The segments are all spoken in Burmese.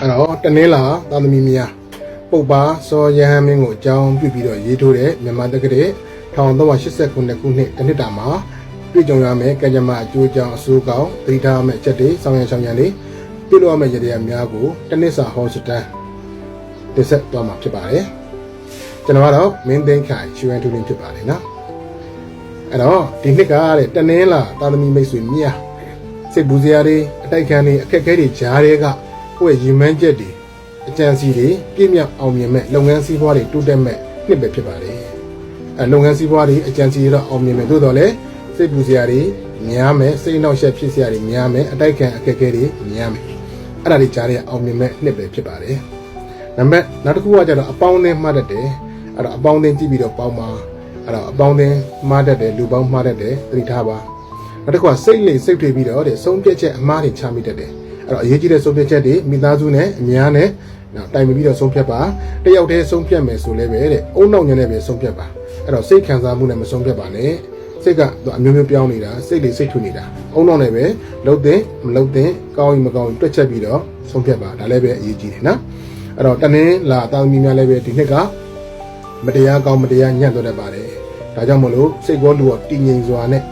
အဲ့တော့တနင်္လာသာသမီများပုပ်ပါစောယဟန်မင်းကိုအကြောင်းပြုပြီးတော့ရေးထိုးတဲ့မြန်မာတက္ကရာ1389ခုနှစ်တနှစ်တာမှာတွေ့ကြုံရမယ်ကံကြမ္မာအကျိုးအကြောင်းအဆိုးကောင်းသတိထားမယ့်အချက်တွေဆောင်ရန်ဆောင်ရန်တွေပြုလုပ်ရမယ့်ရည်ရည်များကိုတနစ်စာဟောစတန်တင်ဆက်သွားမှာဖြစ်ပါတယ်ကျွန်တော်ကတော့မင်းသိန်းခိုင်ရှူရန်ထူလင်းဖြစ်ပါတယ်နော်အဲ့တော့ဒီနှစ်ကတဲ့တနင်္လာသာသမီမိတ်ဆွေမြာစိတ်ပူစရာတွေအတိုက်ခံတွေအခက်အခဲတွေကြားတွေက ကိုယ့်ရဲ့ရည်မှန်းချက်တွေအကြံစီတွေပြည့်မြောက်အောင်မြင်မဲ့လုပ်ငန်းစည်းပွားတွေတိုးတက်မဲ့နှစ်ပဲဖြစ်ပါတယ်အဲလုပ်ငန်းစည်းပွားတွေအကြံစီတွေတော့အောင်မြင်မဲ့သို့တော်လည်းစိတ်ပူစရာတွေများမယ်စိတ်နှောက်ယှက်ဖြစ်စရာတွေများမယ်အတိုက်ခံအခက်အခဲတွေများမယ်အဲ့ဒါတွေကြားတွေကအောင်မြင်မဲ့နှစ်ပဲဖြစ်ပါတယ်နံပါတ်နောက်တစ်ခုကကျတော့အပေါင်းအသင်းမှတ်တတ်တယ်အဲ့တော့အပေါင်းအသင်းကြည့်ပြီးတော့ပေါင်းပါအဲ့တော့အပေါင်းအသင်းမှားတတ်တယ်လူပေါင်းမှားတတ်တယ်သတိထားပါနောက်တစ်ခုကစိတ်လိမ်စိတ်ထွေပြီးတော့တဲ့ဆုံးဖြတ်ချက်အမှားတွေချမိတတ်တယ် အဲ့တော့အရေးကြီးတဲ့ဆုံးဖြတ်ချက်တွေမိသားစုနဲ့အများနဲ့နောက်တိုင်ပင်ပြီးတော့ဆုံးဖြတ်ပါတယောက်တည်းဆုံးဖြတ်မယ်ဆိုလည်းပဲတဲ့အုံနောက်ညနဲ့ပဲဆုံးဖြတ်ပါအဲ့တော့စိတ်ခံစားမှုနဲ့မဆုံးဖြတ်ပါနဲ့စိတ်ကအမျိုးမျိုးပြောင်းနေတာစိတ်တွေစိတ်ထွေနေတာအုံနောက်နဲ့ပဲလှုပ်တဲ့မလှုပ်တဲ့ကောင်းရင်မကောင်းရင်တွက်ချက်ပြီးတော့ဆုံးဖြတ်ပါဒါလည်းပဲအရေးကြီးတယ်နော်အဲ့တော့တနင်္လာတာသမီများလည်းပဲဒီနှစ်ကမတရားကောင်းမတရားညံ့တော့တတ်ပါတယ်။ဒါကြောင့်မလို့စိတ်ကောလူကတည်ငြိမ်စွာနဲ့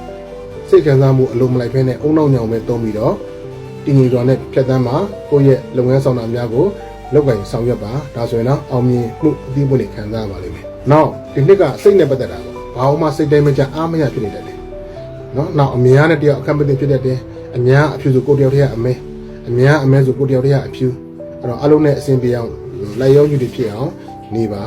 စိတ်ခံစားမှုအလုံးမလိုက်ဖဲနဲ့အုံနောက်ညောင်ပဲတုံးပြီးတော့ တည်ငြိမ်စွာနဲ့ဖြတ်သန်းမှာကိုယ့်ရဲ့လုပ်ငန်းဆောင်တာများကိုလောက်ကင်ဆောင်ရွက်ပါဒါဆိုရင်တော့အောင်မြင်မှုအသီးပွင့်တွေခံစားရပါလိမ့်မယ်။နောက်ဒီနှစ်ကစိတ်နဲ့ပတ်သက်တာပေါ့။ဘာမှစိတ်တိုင်းမကြအားမရဖြစ်နေတယ်လေ။နော်နောက်အများနဲ့တယောက်အခက်မသိဖြစ်တတ်တယ်။အများအဖြူဆိုကိုယ်တယောက်တည်းကအမဲအများအမဲဆိုကိုယ်တယောက်တည်းကအဖြူအဲ့တော့အလုံးနဲ့အစဉ်ပြေအောင်လိုက်ရောယူတွေဖြစ်အောင်နေပါ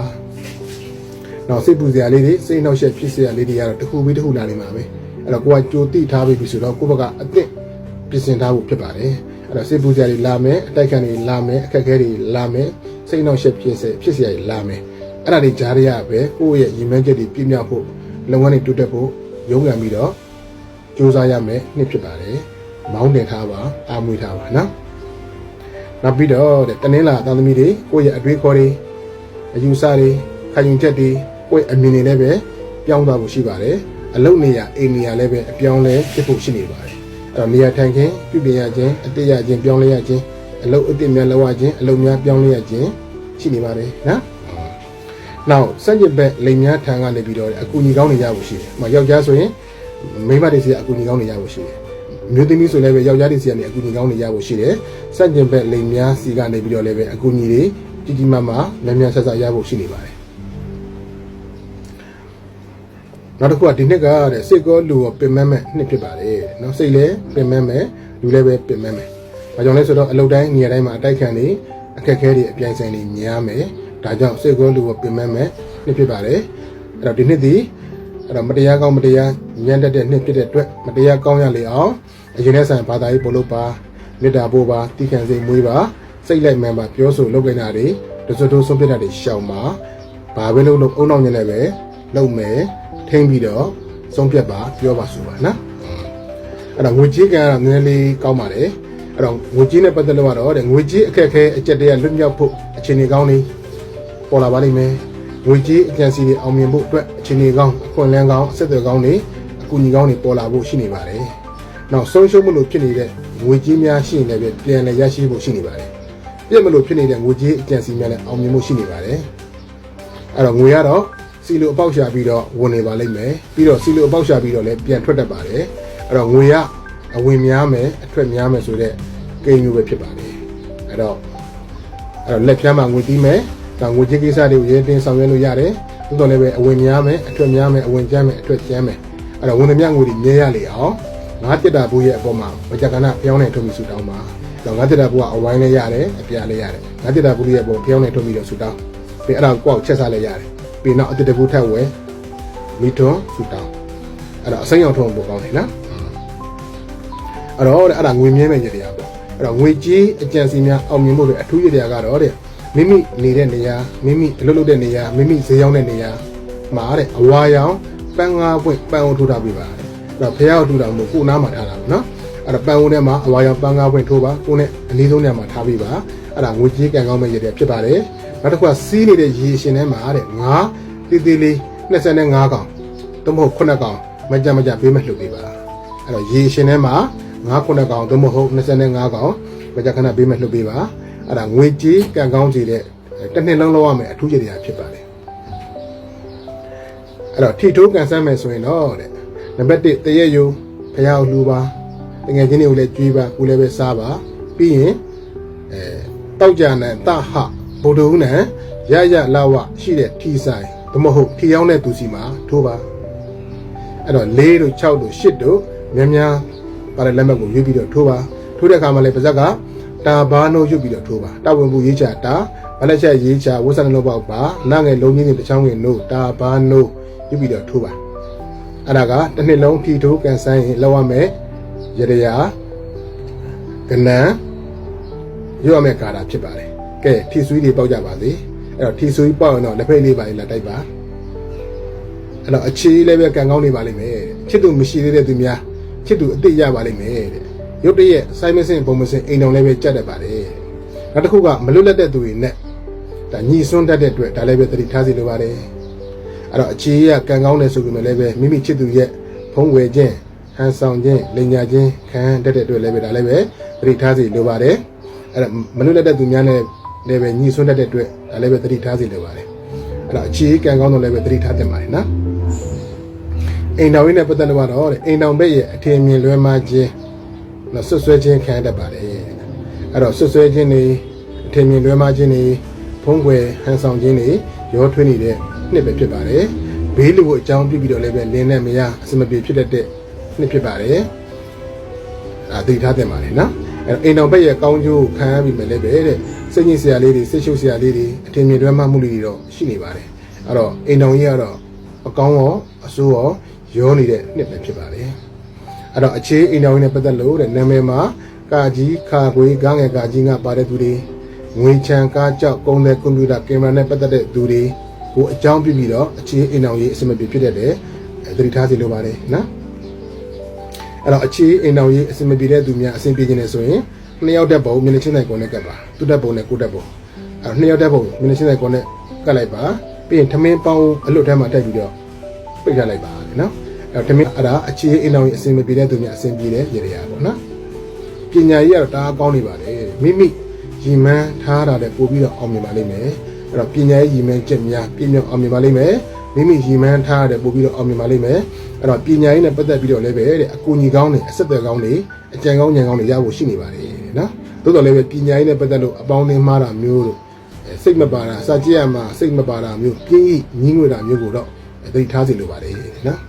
။နောက်စိတ်ပူစရာလေးတွေစိတ်နှောက်ယှက်ဖြစ်စရာလေးတွေကတော့တစ်ခုပြီးတစ်ခုလာနေမှာပဲအဲ့တော့ကိုကကြိုတိထားပြီးပြီဆိုတော့ကိုယ့်ဘက်ကအသင့် ပြင်ဆင်ထားဖို့ဖြစ်ပါတယ်အဲ့တော့စိတ်ပူစရာတွေလာမယ်အတိုက်ခံတွေလာမယ်အခက်အခဲတွေလာမယ်စိတ်နှောက်ယှက်ဖြစ်စဖြစ်စရာတွေလာမယ်အဲ့ဒါတွေကြားရရပဲကိုယ့်ရဲ့ရည်မှန်းချက်တွေပြည့်မြောက်ဖို့လုပ်ငန်းတွေတိုးတက်ဖို့ရုန်းကန်ပြီးတော့စူးစမ်းရမယ်နှစ်ဖြစ်ပါတယ်မောင်းတင်ထားပါအာမွေထားပါနော်နောက်ပြီးတော့တဲ့တနင်္လာသားသမီးတွေကိုယ့်ရဲ့အတွေးခေါ်တွေအယူဆတွေခံယူချက်တွေကိုယ့်အမြင်တွေလည်းပဲပြောင်းသွားဖို့ရှိပါတယ်အလုပ်နေရအိမ်နေရလည်းပဲအပြောင်းလဲဖြစ်ဖို့ရှိနေပါတယ် အဲ့တော့နေရာထိုင်ခင်းပြုပြင်ရခြင်းအတိတ်ရခြင်းပြောင်းလဲရခြင်းအလုပ်အသစ်များလုပ်ရခြင်းအလုပ်များပြောင်းလဲရခြင်းရှိနေပါတယ်နော်နောက်စံကျင်ဘက်လိမ်များထံကနေပြီးတော့အကူအညီကောင်းနေရဖို့ရှိတယ်။ဟိုယောက်ျားဆိုရင်မိန်းမတွေစီကအကူအညီကောင်းနေရဖို့ရှိတယ်။မျိုးသမီးဆိုလည်းပဲယောက်ျားတွေစီကနေအကူအညီကောင်းနေရဖို့ရှိတယ်။စံကျင်ဘက်လိမ်များစီကနေပြီးတော့လည်းပဲအကူအညီတွေကြီးကြီးမားမားများများဆက်ဆက်ရဖို့ရှိနေပါတယ်။ နောက်တစ်ခုကဒီနှစ်ကတဲ့စိတ်ကောလူရောပင်မမဲ့နှစ်ဖြစ်ပါတယ်။နော်စိတ်လည်းပင်မမဲ့လူလည်းပဲပင်မမဲ့။ဘာကြောင့်လဲဆိုတော့အလုပ်တိုင်းနေရာတိုင်းမှာအတိုက်ခံနေအခက်အခဲတွေအပြိုင်ဆိုင်တွေများမယ်။ဒါကြောင့်စိတ်ကောလူရောပင်မမဲ့နှစ်ဖြစ်ပါတယ်။အဲ့တော့ဒီနှစ်ဒီအဲ့တော့မတရားကောင်းမတရားညံ့တတ်တဲ့နှစ်ဖြစ်တဲ့အတွက်မတရားကောင်းရလေအောင်အရင်နဲ့ဆိုင်ဘာသာရေးပို့လို့ပါမေတ္တာပို့ပါတိခံစိတ်မွေးပါစိတ်လိုက်မှန်ပါပြောဆိုလုပ်ကိုင်တာတွေတစွတ်တိုးဆုံးဖြတ်တာတွေရှောင်ပါဘာပဲလုပ်လို့အုံနောက်ညနေပဲလုပ်မယ် ထိမ့်ပြီးတော့ဆုံးဖြတ်ပါပြောပါဆိုပါနော်အဲ့တော့ငွေကြေးကနည်းနည်းလေးကောင်းပါတယ်အဲ့တော့ငွေကြေးနဲ့ပတ်သက်လို့ကတော့တဲ့ငွေကြေးအခက်အခဲအကျက်တရလွတ်မြောက်ဖို့အခြေအနေကောင်းနေပေါ်လာပါလိမ့်မယ်ငွေကြေးအကျံစီတွေအောင်မြင်ဖို့အတွက်အခြေအနေကောင်းအခွင့်အလမ်းကောင်းအဆက်အသွယ်ကောင်းတွေအကူအညီကောင်းတွေပေါ်လာဖို့ရှိနေပါတယ်နောက်ဆုံးရှုံးမှုလို့ဖြစ်နေတဲ့ငွေကြေးများရှိရင်လည်းပြန်လည်ရရှိဖို့ရှိနေပါတယ်ပြည့်မလို့ဖြစ်နေတဲ့ငွေကြေးအကျံစီများလည်းအောင်မြင်မှုရှိနေပါတယ်အဲ့တော့ငွေကတော့ စီလိုအပေါက်ရှာပြီးတော့ဝင်နေပါလိမ့်မယ်ပြီးတော့စီလိုအပေါက်ရှာပြီးတော့လည်းပြန်ထွက်တတ်ပါတယ်အဲ့တော့ငွေကအဝင်များမယ်အထွက်များမယ်ဆိုတော့ကိန်းမျိုးပဲဖြစ်ပါတယ်အဲ့တော့အဲ့တော့လက်ဖြန်းမှာငွေတီးမယ်ဒါငွေကြေးကိစ္စတွေကိုရေးတင်ဆောင်ရွက်လို့ရတယ်သို့တော်လည်းပဲအဝင်များမယ်အထွက်များမယ်အဝင်ကျန်းမယ်အထွက်ကျန်းမယ်အဲ့တော့ဝင်သမျှငွေတွေမြဲရလေအောင်ငါတက်တာဘူးရဲ့အပေါ်မှာဝကြကနာပြောင်းနေထုတ်ပြီးဆူတောင်းပါတော့ငါတက်တာဘူးကအဝိုင်းလည်းရတယ်အပြားလည်းရတယ်ငါတက်တာဘူးရဲ့အပေါ်ပြောင်းနေထုတ်ပြီးတော့ဆူတောင်းပြီးအဲ့ဒါကိုကောက်ချက်စားလည်းရတယ် ပြီးနောက်အတက်တဘူးထက်ဝဲမီထွန်းဆူတောင်းအဲ့တော့အစိမ်းအောင်ထုံးပို့ကောင်းတယ်နော်အဲ့တော့တဲ့အဲ့ဒါငွေမြဲမဲ့ရတရားပေါ့အဲ့တော့ငွေကြီးအကြံစီများအောင်မြင်ဖို့အတွက်အထူးရတရားကတော့တဲ့မိမိနေတဲ့နေရာမိမိအလုပ်လုပ်တဲ့နေရာမိမိဈေးရောက်တဲ့နေရာမှာတဲ့အဝါရောင်ပန်းငါးပွင့်ပန်းအောင်ထိုးထားပြပါအဲ့တော့ဖះအောင်ထူတာမဟုတ်ကိုနားမှာထားတာပေါ့နော် အဲ့တော့ပန်းဝန်းထဲမှာအဝါရောင်ပန်းငါးပွင့်ထိုးပါကိုနဲ့အနည်းဆုံးနေရာမှာထားပြပါအဲ့ဒါငွေကြီးကံကောင်းမဲ့ရတရားဖြစ်ပါတယ်နောက်တစ်ခုကစီးနေတဲ့ရေရှင်ထဲမှာတဲ့ငါးတီးတီးလေး25កောင်သို့မဟုတ်9កောင်မကြမကြပေးမဲ့လှုပ်ပေးပါအဲ့တော့ရေရှင်ထဲမှာ9 9កောင်သို့မဟုတ်25កောင်မကြခဏပေးမဲ့လှုပ်ပေးပါ အဲ့ဒါငွေကြေးကံကောင်းစေတဲ့တစ်နှစ်လုံးလောက်ရမယ်အထူးရည်ရဖြစ်ပါတယ်အဲ့တော့ထီထိုးကန်ဆန်းမယ်ဆိုရင်တော့တဲ့နံပါတ်1တရက်ယုံဖျားကိုလှူပါ တငယ်ချင်းတွေကိုလည်းကြွေးပါကိုလည်းပဲစားပါပြီးရင်အဲတောက်ကြနဲ့တဟဗုဒ္ဓဟူးနဲ့ရရလာဝရှိတဲ့ထီဆိုင်သမဟုတ်ထီရောက်တဲ့သူစီမှာထိုးပါအဲ့တော့၄တို့6တို့8တို့များများပါတဲ့လက်မှတ်ကိုရွေးပြီးတော့ထိုးပါထိုးတဲ့အခါမှာလည်းပါဇက်ကတာဘာနိုးရွတ်ပြီးတော့ထိုးပါတာဝန်ဘူးရေးချတာဗလက်ချက်ရေးချဝတ်ဆန်လုံးပေါက်ပါနားငယ်လုံးကြီးတွေတစ်ချောင်းငယ်နိုးတာဘာနိုးရွတ်ပြီးတော့ထိုးပါအဲ့ဒါကတစ်နှစ်လုံးထီထိုးကန်ဆန်းရင်လောက်ရမယ် ရရရာကနန်းရွတ်ရမယ့်ကာတာဖြစ်ပါတယ်ကဲထီဆွေးတွေပေါက်ကြပါစေအဲ့တော့ထီဆွေးပေါက်ရင်တော့လက်ဖက်လေးပါလေးလာတိုက်ပါအဲ့တော့အခြေလည်းပဲကံကောင်းနေပါလိမ့်မယ်ချစ်သူမရှိသေးတဲ့သူများချစ်သူအစ်စ်ရပါလိမ့်မယ်တဲ့ရုတ်တရက်စိုင်းမစင်ပုံမစင်အိမ်တော်လည်းပဲကြက်တတ်ပါတယ်နောက်တစ်ခုကမလွတ်လပ်တဲ့သူတွေနဲ့ဒါညီစွန်းတတ်တဲ့အတွက်ဒါလည်းပဲသတိထားစီလိုပါတယ်အဲ့တော့အခြေရကံကောင်းတယ်ဆိုပေမဲ့လည်းပဲမိမိချစ်သူရဲ့ဖုံးဝယ်ခြင်း ဟန်ဆောင်ခြင်းလိန်ညာခြင်းခံတတ်တဲ့အတွက်လည်းပဲဒါလည်းပဲသတိထားစီလိုပါတယ်အဲ့တော့မလွတ်လပ်တဲ့သူများနဲ့လည်းပဲညီစွန်းတတ်တဲ့အတွက်ဒါလည်းပဲသတိထားစီလိုပါတယ်အဲ့တော့အခြေကံကောင်းတော့လည်းပဲသတိထားသင့်ပါတယ်နော်အိမ်တော်ရင်းနဲ့ပတ်သက်လို့ကတော့တဲ့အိမ်တော်ဘက်ရဲ့အထင်မြင်လွဲမှားခြင်းနော်ဆွဆွဲခြင်းခံရတတ်ပါတယ်အဲ့တော့ဆွဆွဲခြင်းတွေအထင်မြင်လွဲမှားခြင်းတွေဖုံးကွယ်ဟန်ဆောင်ခြင်းတွေရောထွေးနေတဲ့နှစ်ပဲဖြစ်ပါတယ်ဘေးလူကိုအကြောင်းပြုပြီးတော့လည်းပဲလင်းနဲ့မရအစမပြေဖြစ်တတ်တဲ့ နှစ်ဖြစ်ပါတယ်အာသိထားတင်ပါတယ်နော်အဲ့တော့အိမ်တော်ဘက်ရဲ့ကောင်းကျိုးခံရပြီးမယ်လည်းပဲတဲ့စိတ်ညစ်စရာလေးတွေစိတ်ရှုပ်စရာလေးတွေအထင်မြင်လွဲမှားမှုလေးတွေတော့ရှိနေပါတယ်အဲ့တော့အိမ်တော်ကြီးကတော့အကောင်းရောအဆိုးရောရောနေတဲ့နှစ်ပဲဖြစ်ပါတယ်အဲ့တော့အခြေအိမ်တော်ကြီးနဲ့ပတ်သက်လို့တဲ့နာမည်မှာကာကြီးခါခွေးကားငယ်ကာကြီးငါပါတဲ့သူတွေငွေချံကားကြောက်ကုန်းတဲ့ကွန်ပျူတာကင်မရာနဲ့ပတ်သက်တဲ့သူတွေကိုအကြောင်းပြပြီးတော့အခြေအိမ်တော်ကြီးအစမပြေဖြစ်တတ်တယ်အဲသတိထားစီလိုပါတယ်နော် အဲ့တော့အခြေအိမ်တော်ကြီးအစင်မပြေတဲ့သူများအစင်ပြေခြင်းနဲ့ဆိုရင်နှစ်ယောက်တက်ပုံမျက်နှာချင်းဆိုင်ကိုနဲ့ကပ်ပါသူတက်ပုံနဲ့ကိုတက်ပုံအဲ့တော့နှစ်ယောက်တက်ပုံမျက်နှာချင်းဆိုင်ကိုနဲ့ကပ်လိုက်ပါပြီးရင်ထမင်းပေါင်းအလွတ်ထဲမှာတက်ပြီးတော့ပိတ်ထားလိုက်ပါနော်အဲ့တော့ထမင်းအဲ့ဒါအခြေအိမ်တော်ကြီးအစင်မပြေတဲ့သူများအစင်ပြေတဲ့ရေရာပေါ့နော်ပညာရေးကတော့တအားကောင်းနေပါလေမိမိရီမန်းထားတာတဲ့ပို့ပြီးတော့အောင်မြင်ပါလိမ့်မယ် အဲ့တော့ပညာရေးရီမန်းချက်များပြည့်မြောက်အောင်မြင်ပါလိမ့်မယ်မိမိရီမန်းထားတဲ့ပို့ပြီးတော့အောင်မြင်ပါလိမ့်မယ်အဲ့တော့ပညာရေးနဲ့ပတ်သက်ပြီးတော့လည်းပဲတဲ့အကူအညီကောင်းတွေအဆက်အသွယ်ကောင်းတွေအကြံကောင်းဉာဏ်ကောင်းတွေရဖို့ရှိနေပါတယ်နော်သို့တော်လည်းပဲပညာရေးနဲ့ပတ်သက်လို့အပေါင်းအသင်းမှားတာမျိုးတို့အဲစိတ်မပါတာစာကြည့်ရမှာစိတ်မပါတာမျိုးပြင်းဤညင်းငွေတာမျိုးကိုတော့သတိထားစီလိုပါတယ်နော်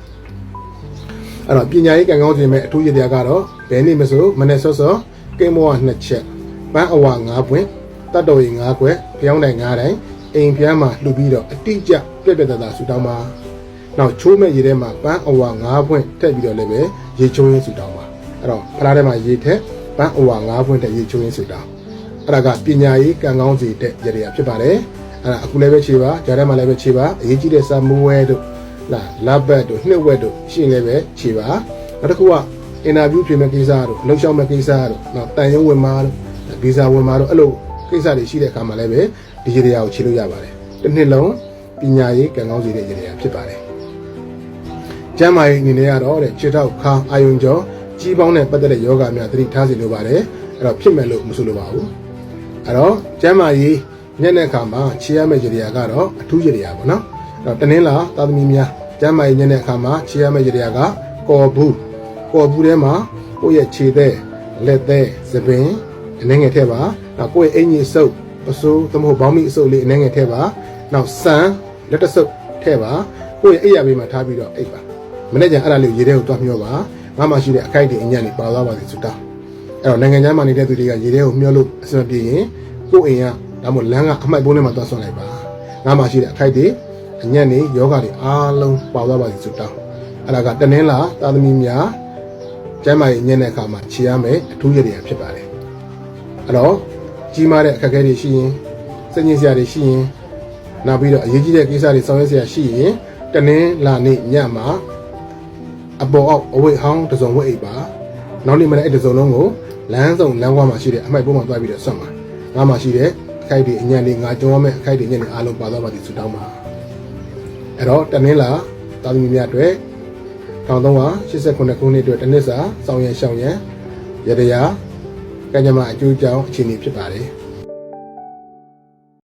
အဲ့တော့ပညာရေးကံကောင်းခြင်းမဲ့အထူးရည်တရားကတော့ဘယ်နေ့မဆိုမနေ့စောစောကိမောကနှစ်ချက်ပန်းအဝ၅ပွင့် တတ်တော်ရီ၅ခွက်ဖျောင်းတိုင်၅တိုင်အိမ်ဖျားမှာလှူပြီးတော့အတိအကျပြက်ပြက်သားသားဆူတောင်းပါနောက်ချိုးမဲ့ရေထဲမှာပန်းအဝ၅ပွင့်ထည့်ပြီးတော့လည်းပဲရေချိုးရင်းဆူတောင်းပါအဲ့တော့ဖလားထဲမှာရေထက်ပန်းအဝ၅ပွင့်ထည့်ရေချိုးရင်းဆူတောင်းအဲ့ဒါကပညာရေးကံကောင်းစေတဲ့ရည်ရဖြစ်ပါတယ်အဲ့ဒါအခုလည်းပဲခြေပါဂျာထဲမှာလည်းပဲခြေပါအရေးကြီးတဲ့စာမူဝဲတို့လာလဘတ်တို့နှစ်ဝက်တို့ရှင်းလည်းပဲခြေပါနောက်တစ်ခုကအင်တာဗျူးပြင်မဲ့ကိစ္စတို့လှုပ်ရှားမဲ့ကိစ္စတို့နောက်တန်ရုံးဝင်မာတို့ဗီဇာဝင်မာတို့အဲ့လို ကိစ္စတွေရှိတဲ့အခါမှာလည်းပဲဒီရေရာကိုခြေလို့ရပါတယ်တစ်နှစ်လုံးပညာရေးကံကောင်းစေတဲ့ရေရာဖြစ်ပါတယ်ကျမ်းမာရေးအနေနဲ့ကတော့တဲ့ခြေထောက်ခါအာယုံကြောကြီးပေါင်းနဲ့ပတ်သက်တဲ့ယောဂများသတိထားစီလိုပါတယ်အဲ့တော့ဖြစ်မယ်လို့မဆိုလိုပါဘူးအဲ့တော့ကျမ်းမာရေးညက်တဲ့အခါမှာခြေရမယ့်ရေရာကတော့အထူးရေရာပေါ့နော်အဲ့တော့တနင်္လာသာသမီများကျမ်းမာရေးညက်တဲ့အခါမှာခြေရမယ့်ရေရာကကော်ဘူးကော်ဘူးထဲမှာကိုယ့်ရဲ့ခြေသက်လက်သက်သပင်အနေငယ်ထည့်ပါ နောက်ကိုယ့်ရဲ့အင်ကြီးစုပ်အစိုးသမဟုတ်ဘောင်းမီအစုပ်လေးအနေငယ်ထည့်ပါနောက်ဆန်လက်တဆုပ်ထည့်ပါကိုယ့်ရဲ့အိယာဘေးမှာထားပြီးတော့အိပ်ပါမနေ့ကျအဲ့ဒါလေးကိုရေထဲကိုတွားမျောပါငါမှရှိတဲ့အခိုက်တွေအညံ့တွေပါသွားပါစေစတာအဲ့တော့နိုင်ငံခြားမှာနေတဲ့သူတွေကရေထဲကိုမျောလို့အဆင်ပြေရင်ကိုယ့်အိမ်ကဒါမှမဟုတ်လမ်းကအမှိုက်ပုံးထဲမှာတွားဆွန့်လိုက်ပါငါမှရှိတဲ့အခိုက်တွေအညံ့တွေယောဂတွေအားလုံးပါသွားပါစေစတာအဲ့ဒါကတနင်္လာသာသမီများကျမ်းမာရေးညံ့တဲ့အခါမှာခြေရမယ်အထူးရည်ရဖြစ်ပါတယ်အဲ့တော့ ကြီးမားတဲ့အခက်အခဲတွေရှိရင်စိတ်ညစ်စရာတွေရှိရင်နောက်ပြီးတော့အရေးကြီးတဲ့ကိစ္စတွေဆောင်ရွက်စရာရှိရင်တနင်္လာနေ့ညမှာအပေါ်အောက်အဝိတ်ဟောင်းတစ်စုံဝိတ်အိပ်ပါနောက်နေ့မနေ့အဲ့တစ်စုံလုံးကိုလမ်းစုံလမ်းကွာမှာရှိတဲ့အမိုက်ပုံးမှာတွားပြီးတော့ဆွတ်ပါငါမှာရှိတဲ့အခိုက်တွေအညံ့တွေငါကြုံရမယ့်အခိုက်တွေညံ့တွေအားလုံးပါသွားပါသည်ဆုတောင်းပါအဲ့တော့တနင်္လာတာသမီများအတွက်1389ခုနှစ်အတွက်တစ်နှစ်စာစောင်းရန်ရှောင်းရန်ရတရာ ကံကြမ္မာအကျိုးကြောင့်အခြေအနေဖြစ်ပါတယ်